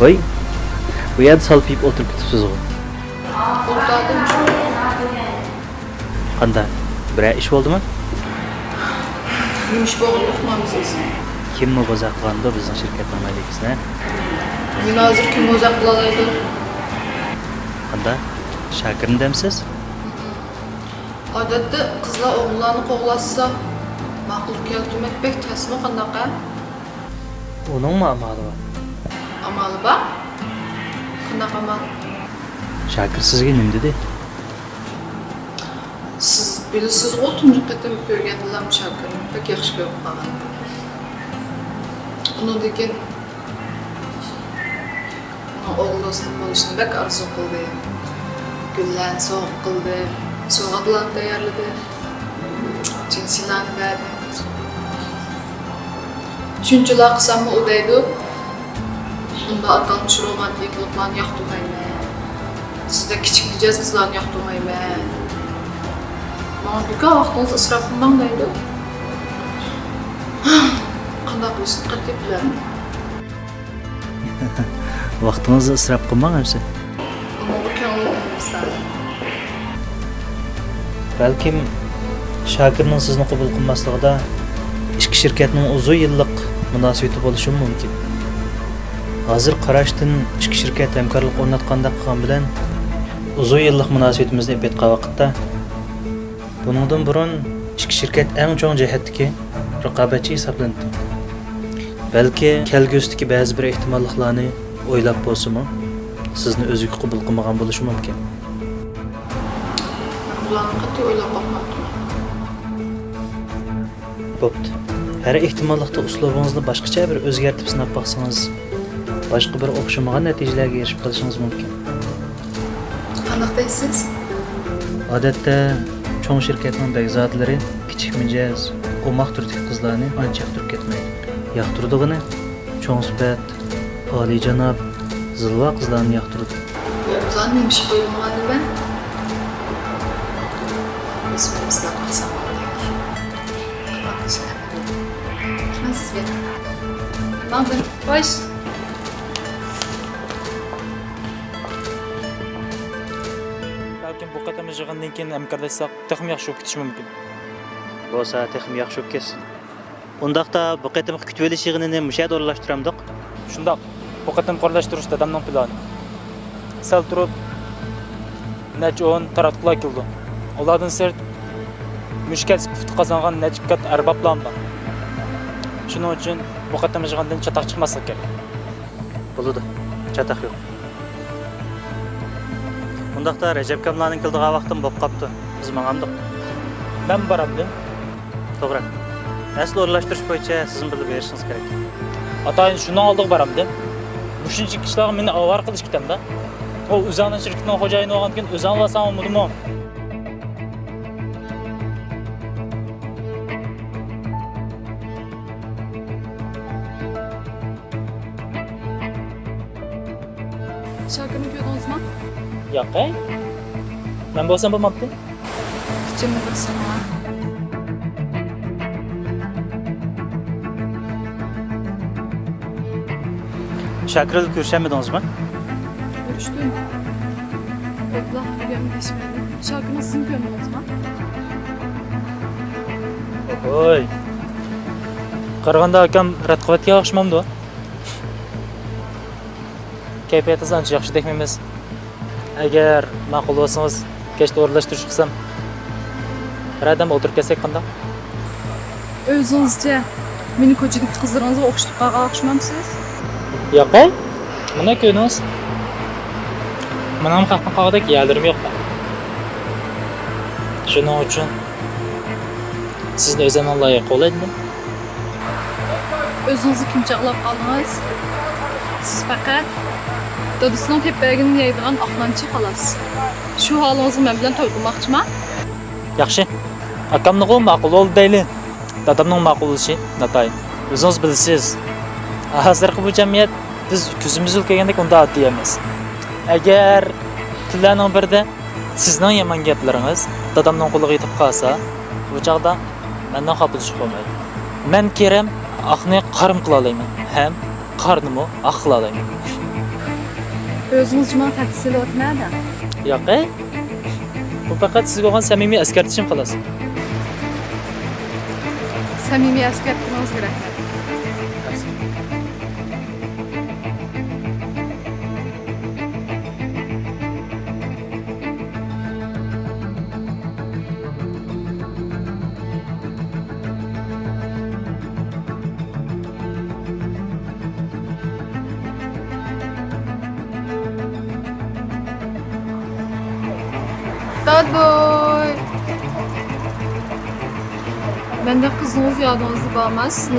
Oy, Oi? We had salpip oturup tutuyoruz. Qanday? Biror ish bo'ldimi? Yumush bog'liq uqmamisiz. Kim muboza qilganda bizning shirkatning malikasin? Men hozir kim muboza qila oladi? Qanday? Shakirndamsiz? Odatda qizlar o'g'illarni qo'g'lasa, ma'qul keltirmak bek tasmi qandaqa? Uning ma'moli bor. Amali bor? Qanaqa amal? shakir sizga nima dedi Siz bilasiz, u tunji qatim ko'rgandilar Shakirni bek yaxshi ko'rib qolgan. Uni degan o'g'il do'stim bo'lishni bek orzu qildi. Gullarni sovg'a qildi, sovg'atlarni tayyorladi. Jinsilarni berdi. Shunchalar qilsammi u deydi. Unda atalmish romantikliklarni yoqtirmayman. Sizda kichik mijoz qizlarni yoqtirmayman. Mana bu vaqtingiz isrof qilmang deydi. Qanday qilishni qat'iy bilaman. vaqtingizni isrof qilmang hamsa Ammo bu ko'nglimdan balkim shakirning sizni qabul qilmasligida ichki shirkatning uzun yillik munosabati bo'lishi mumkin hozir qarashdan ichki shirkat hamkorlik o'rnatganda qilgan bilan uzun yillik munosabatimizni epetgan vaqtda buningdan burun ichki shirkat eng cho'ng jihatdagi raqobatchi hisoblanadi balki kelgusidagi ba'zi bir ehtimolliklarni o'ylab bo'lsimi sizni o'ziga qabul qilmagan bo'lishi mumkin Bularni qat'iy o'ylab boqmoqchiman. Bo'pti. Har ehtimollikda uslubingizni boshqacha bir o'zgartib sinab boqsangiz, boshqa bir o'xshamagan natijalarga erishib qolishingiz mumkin. Qanaqa deysiz? Odatda cho'ng shirkatning begzodlari kichik mijoz, o'moq turdagi qizlarni ancha yoqtirib ketmaydi. Yoqtirdig'ini cho'ng sifat, oliyjanob, zilva qizlarni yoqtirdi. Bularni nima ish qo'yilmadi ben? O'zimizdan qilsam kerak. Qanaqa svet? Manda, qatam yig'indan keyin hamkorlashsak texmi yaxshi bo'lib ketishi mumkin Bo'lsa, texim yaxshi bo'lib ketsin. Undaqda bu qatimki kutib olish yig'inini mushayda o'rlashtiramdiq. shundoq bu qatam qoralashtirish dadamning plani sal turib necha o'n taratqular keldi ulardan sirt mushkat sifati qozongan necha kat arboblar bor shuning uchun bu qatam yig'indan chatoq chiqmasligi kerak Bo'ladi. Chataq yo'q. Undaqda Rajab kamlarning kildigan vaqtim bo'lib qopti. Biz mangamdiq. man boramdim To'g'ri. Asl o'rlashtirish bo'yicha sizni bilib berishingiz kerak. atayin shuni oldiga boramdim shuncha kishilar meni avar qilish ketamda u o'zani shirkatning xo'jayini bo'lgandan keyin o'zini olasam olmadimi Shakirni yo'q ey man bo'lsam bo'lmabdi Kichimni bilsam ha. Shakirni ko'rshamidingizmi? Görüştüm. Bekla, bugün geçmedi. Şarkının sizin gönlünüz mü? Oy. Qaraganda akam ratqibatga o'xshamamdi. Kayfiyatingiz ancha yaxshi dekmaymiz. Agar ma'qul bo'lsangiz, kechda o'rlashtirish qilsam, radam o'tirib kelsak qanday? Özünüzce meni ko'chadagi qizlaringizga o'xshatib qolgan o'xshamamsiz? Yo'q, ey. Mana ko'riniz. Mana ham xalqning qog'idek yaldirim yo'q. Shuning uchun sizni o'zimdan loyiq qo'llaydim. Özünüzü kim çağlab qaldınız? Siz faqat dadısının tepəyini yeydigan aqlanchi xolos. Shu holingizni men bilan to'y qilmoqchiman. yaxshi akamni ma'qul bo'ldi deyli dadamning ma'qul bo'lishi natay o'zingiz bilasiz hozirgi bu jamiyat biz ko'zimiz kelgandek unda oddiy emas agar kunlarning birida sizning yomon gaplaringiz dadamning qo'liga yetib qolsa bu chog'da mendan xafa bo'lish bo'lmaydi man keram oqni qarim qila olaman ham qornimi oq qila olaman Özünüz cuma taksili o'tmadi. Yo'q, e? Bu faqat sizga olgan samimiy eskartishim xolos. Samimiy eskartmangiz rahmat. De kızınız yadınızı bağmazsın.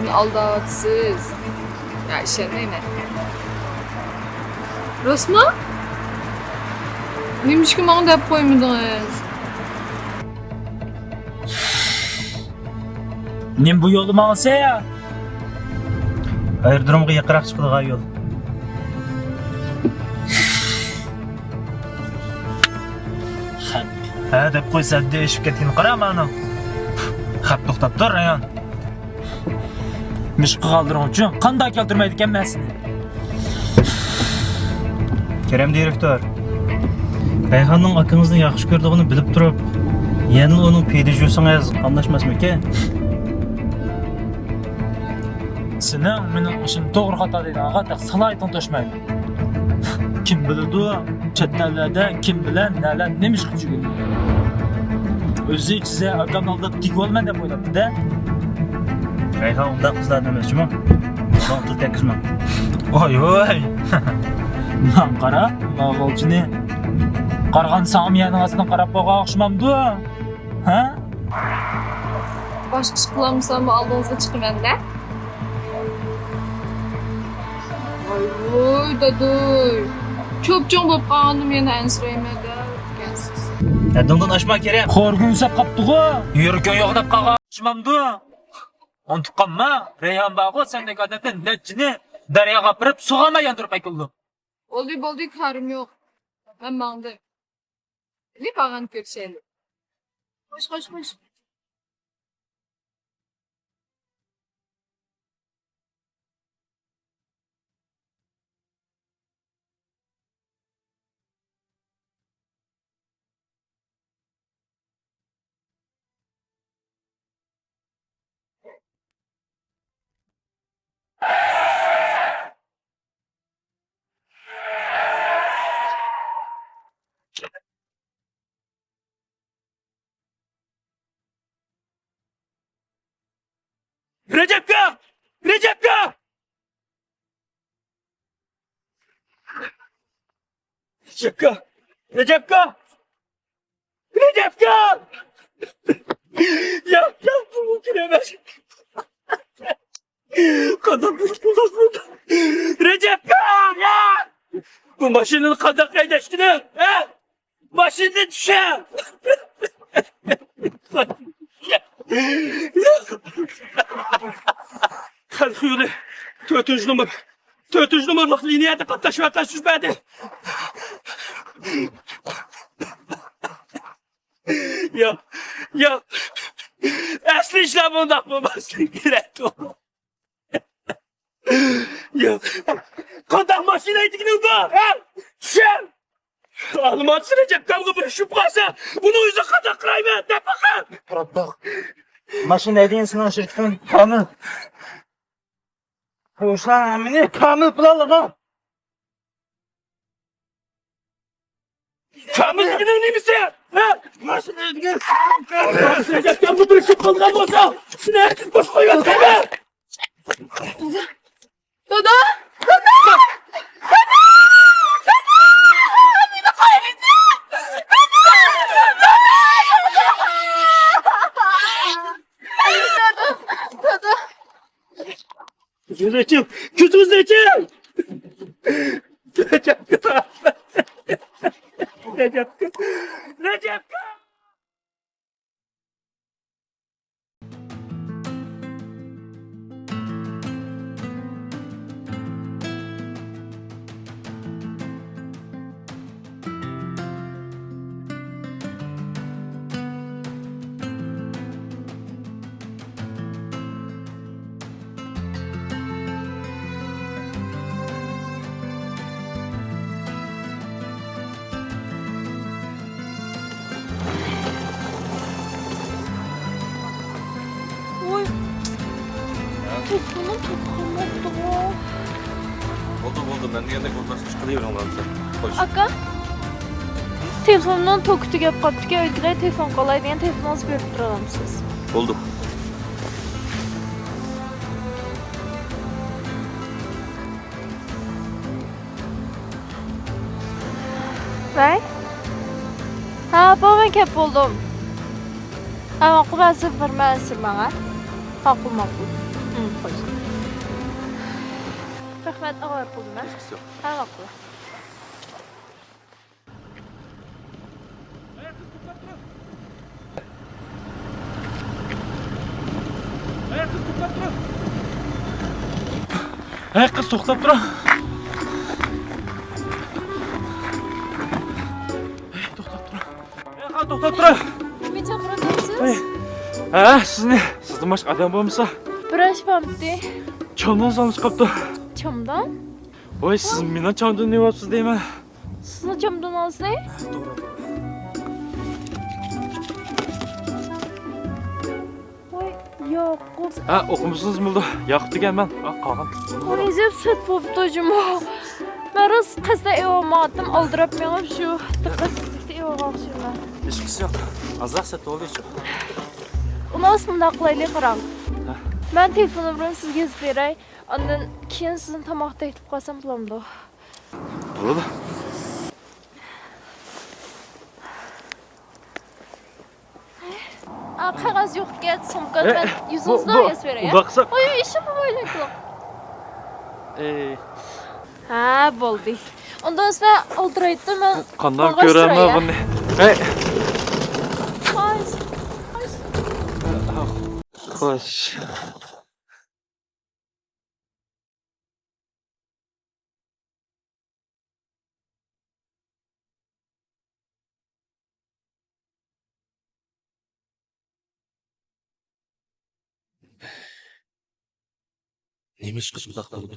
Beni aldatsız. Ya işe ne? Rosma? Neymiş ki bana da hep koymudunuz? Men bu yo'lni mangsa ya. Aerodromga yaqinroq chiqadigan yo'l. ha deb qo'ysa deyishib ketgin. Qarama ana xat to'xtab tur rayon. Mishqi qoldirgan uchun qanday keltirmaydi ekanman seni kerim direktor akınızın yakış gördüğünü bilip durup, yeni onun peydijiyorsanız anlaşmaz mı ki? Senin benim işim doğru hata değil, ağa da salay tanışmayın. Kim biladi, chet davlatda kim bilan nalar nima ish qilib. O'zi ichsa akam aldab tik olman deb o'ylabdi-da. Rayhan unda qizlarni emasmi? Son til tekizma. Oy oy. Lan qara, ma'g'ulchini. Qarg'an Samiyaning ostidan qarab qo'ygan o'xshamamdi. Ha? Başka iş bulamırsam aldığınızda çıkın benden. Ay oy dadoy. Köpçün bolup qanım yana ensireymedi. Gensiz. Adımdan aşma Kerem. Qo'rgunsab qapti-ku. Yurgan yo'q deb qolgan o'xshamamdi. Unutib qolma, Rayhon bog'i sendek odatda netchini daryoga opirib sug'amay yandirib aytildi. Oldu boldu karım yok. Ben mandım. Ne bağın görüşelim. Koş koş koş. Recep'ka! Recep'ka! Recep'ka! ya ya bu mümkün emez. Kadın burada. Recep'ka! Ya! Bu maşının kadın kaydeştini. He? Maşını düşer. Hadi yürü. Dördüncü numara. Dördüncü numaralık liniyede katlaşmaktan süzmedi. ya, ya. Aslı işlem bundan bulmasın gerekti onu. ya. Kadar maşinaydı ki bu. Ha? Şem. Alman sürecek kavga bir şu kalsa bunu yüzü kadar kırayım. Ne bakın. Bırak. Maşın dediğin sınav şirketin kamı. Hoşlan amini kamı bulalım. Kamil günün iyi misin? Ha? Maşın dediğin kamı sürecek kavga bir şu kalsa olsa. Şunu herkes boş koyuyor. Tabii. Dada! Züleyç'im. Oldu oldu. Ben degende ko'rmasdan chiqaveringlar sen. Qo'sh. Aka. Telefondan tok tugab qolibdi. Uyga telefon qolaydigan telefoningizni berib tura olamsiz. Bo'ldi. Voy. Ha, kelib bo'ldim. Ha, ma'qul man sirman manga. Ma'qul, ma'qul. Hmm, xo'sh. Rahmat, avval qildim. Ha, ma'qul. Hey qiz to'xtab tur. Hey to'xtab tur. Hey ha to'xtab tur. Nima chaqiryapsiz? Ha sizni sizdan boshqa odam bo'lmasa Biroz pamti. chomdan solib chiqibdi. Chomdan? Voy siz meni chomdan deyapsiz deyman. Sizni chomdan olsang? Voy, yo'q, qo'z. Ha o'qimisiniz bo'ldi. Yoqib deganman. Ha qolgan. Qo'yizib sut bo'pti juma. Men rost qasda evomadim, oldirib men shu diqqatsizlikda evomoqchiman. Hech qisi yo'q. Azaqsa to'g'ri Unos bunda qilaylik qarang. Men telefonim bilan sizga yozib beray. Ondan keyin sizni tomoqda aytib qolsam bo'lamdi. Bo'ldi. A, qog'oz yo'q ket, sumka Eh, men bu- yuzingizni bu- yozib beray. unda qilsak- Oy, ishim bo'laylik. Ey, Ha, bo'ldi. Unda sizlar oldiraydi, men qandan Qog'oz ko'raman turay, buni? Hey, Xo'sh. xo'sh. Qilib bunaqa qildi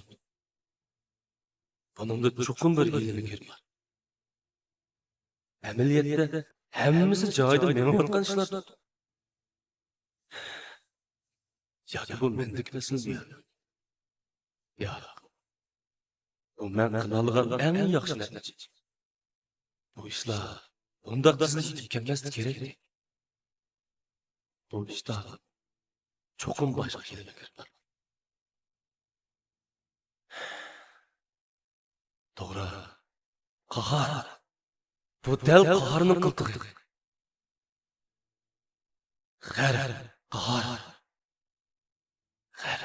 bunimda cho'qim bir ilmikir bor amaliyotda hammasi joyida me'morqan ishlar yoki bu mendek emasmizmi yo'q bu man qilolgan eng yaxshi narsa bu ishlar bundoq tezlikda kelmasdi kerak bu ishlar cho'qim boshqa ilmikir bor to'g'ri qahar bu dal qaharning qiltig'i g'ar qahar g'ar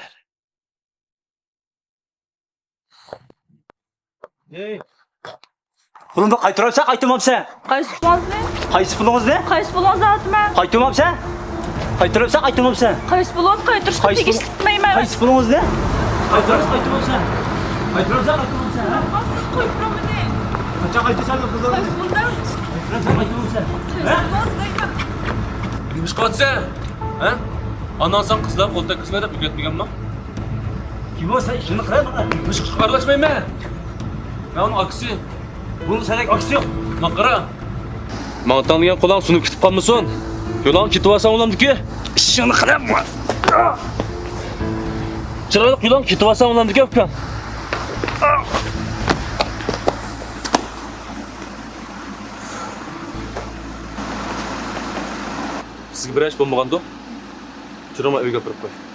Pulumni qaytarolsa qaytarmabsan. Qaysi pulni? Qaysi pulingizni? Qaysi pulni aytma. Qaytarmabsan. Qaytarolsa qaytarmabsan. Qaysi pulni qaytirishga Qaysi pul- tegishli etmayman. Qaysi pulingizni? Qaytarolsa qaytarmabsan. Qaytarolsa qaytarmabsan. Qizlar? Qaysi pulni? Qaytarolsa qaytarmabsan. Nima ish qilyapsan? Ha? Anan san qizlar qo'lda qizlar deb o'rgatmaganman. Kim bo'lsa ishini qilaman. Ish qilishga aralashmayman. Men uning aksi. Buni sanak aksi yo'q. Man qara. Man tanlagan qo'lan sunib ketib qolmasin. Yo'lan ketib olsam ulamdiki. Ishini qilaman. Chiroyli yo'lan ketib olsam ulamdiki ukan. Избираешь помаганду, чурама үйгө кирип кой.